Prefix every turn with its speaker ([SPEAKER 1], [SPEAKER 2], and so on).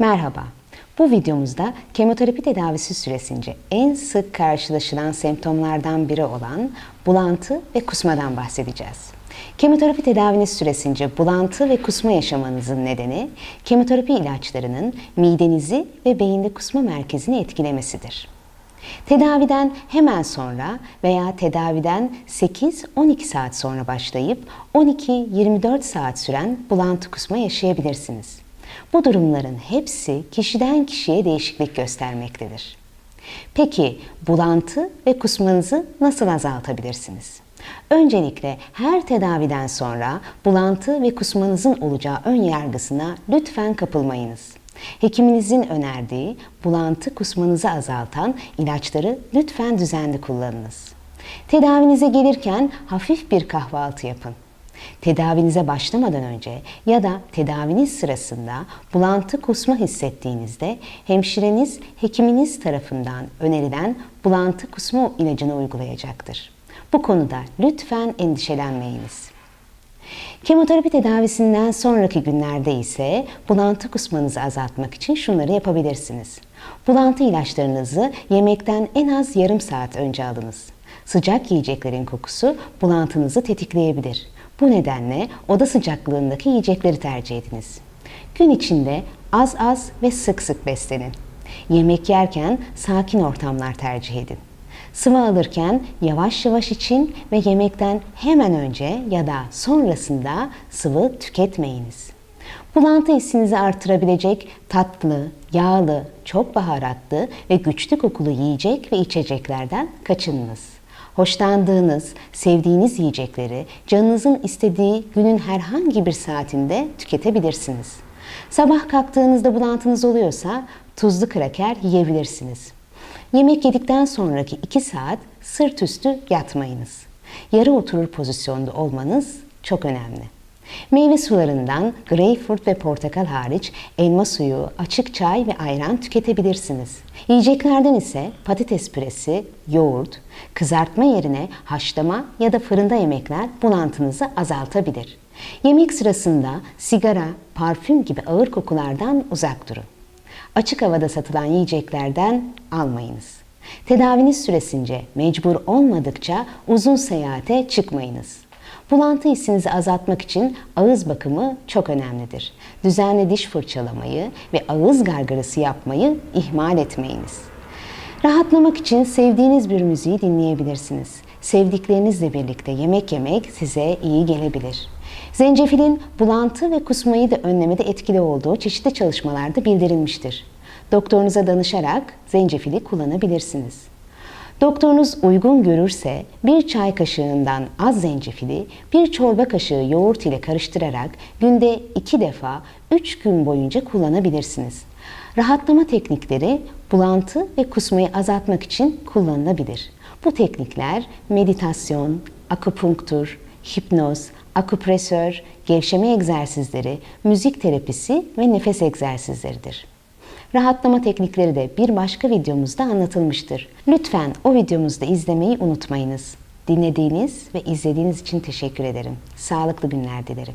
[SPEAKER 1] Merhaba. Bu videomuzda kemoterapi tedavisi süresince en sık karşılaşılan semptomlardan biri olan bulantı ve kusmadan bahsedeceğiz. Kemoterapi tedaviniz süresince bulantı ve kusma yaşamanızın nedeni kemoterapi ilaçlarının midenizi ve beyinde kusma merkezini etkilemesidir. Tedaviden hemen sonra veya tedaviden 8-12 saat sonra başlayıp 12-24 saat süren bulantı kusma yaşayabilirsiniz. Bu durumların hepsi kişiden kişiye değişiklik göstermektedir. Peki bulantı ve kusmanızı nasıl azaltabilirsiniz? Öncelikle her tedaviden sonra bulantı ve kusmanızın olacağı ön yargısına lütfen kapılmayınız. Hekiminizin önerdiği bulantı kusmanızı azaltan ilaçları lütfen düzenli kullanınız. Tedavinize gelirken hafif bir kahvaltı yapın. Tedavinize başlamadan önce ya da tedaviniz sırasında bulantı kusma hissettiğinizde hemşireniz hekiminiz tarafından önerilen bulantı kusma ilacını uygulayacaktır. Bu konuda lütfen endişelenmeyiniz. Kemoterapi tedavisinden sonraki günlerde ise bulantı kusmanızı azaltmak için şunları yapabilirsiniz. Bulantı ilaçlarınızı yemekten en az yarım saat önce alınız. Sıcak yiyeceklerin kokusu bulantınızı tetikleyebilir. Bu nedenle oda sıcaklığındaki yiyecekleri tercih ediniz. Gün içinde az az ve sık sık beslenin. Yemek yerken sakin ortamlar tercih edin. Sıvı alırken yavaş yavaş için ve yemekten hemen önce ya da sonrasında sıvı tüketmeyiniz. Bulantı hissinizi artırabilecek tatlı, yağlı, çok baharatlı ve güçlü kokulu yiyecek ve içeceklerden kaçınınız. Hoşlandığınız, sevdiğiniz yiyecekleri canınızın istediği günün herhangi bir saatinde tüketebilirsiniz. Sabah kalktığınızda bulantınız oluyorsa tuzlu kraker yiyebilirsiniz. Yemek yedikten sonraki 2 saat sırt üstü yatmayınız. Yarı oturur pozisyonda olmanız çok önemli. Meyve sularından greyfurt ve portakal hariç elma suyu, açık çay ve ayran tüketebilirsiniz. Yiyeceklerden ise patates püresi, yoğurt, kızartma yerine haşlama ya da fırında yemekler bulantınızı azaltabilir. Yemek sırasında sigara, parfüm gibi ağır kokulardan uzak durun. Açık havada satılan yiyeceklerden almayınız. Tedaviniz süresince mecbur olmadıkça uzun seyahate çıkmayınız. Bulantı hissinizi azaltmak için ağız bakımı çok önemlidir. Düzenli diş fırçalamayı ve ağız gargarası yapmayı ihmal etmeyiniz. Rahatlamak için sevdiğiniz bir müziği dinleyebilirsiniz. Sevdiklerinizle birlikte yemek yemek size iyi gelebilir. Zencefilin bulantı ve kusmayı da önlemede etkili olduğu çeşitli çalışmalarda bildirilmiştir. Doktorunuza danışarak zencefili kullanabilirsiniz. Doktorunuz uygun görürse bir çay kaşığından az zencefili bir çorba kaşığı yoğurt ile karıştırarak günde iki defa 3 gün boyunca kullanabilirsiniz. Rahatlama teknikleri bulantı ve kusmayı azaltmak için kullanılabilir. Bu teknikler meditasyon, akupunktur, hipnoz, akupresör, gevşeme egzersizleri, müzik terapisi ve nefes egzersizleridir. Rahatlama teknikleri de bir başka videomuzda anlatılmıştır. Lütfen o videomuzu da izlemeyi unutmayınız. Dinlediğiniz ve izlediğiniz için teşekkür ederim. Sağlıklı günler dilerim.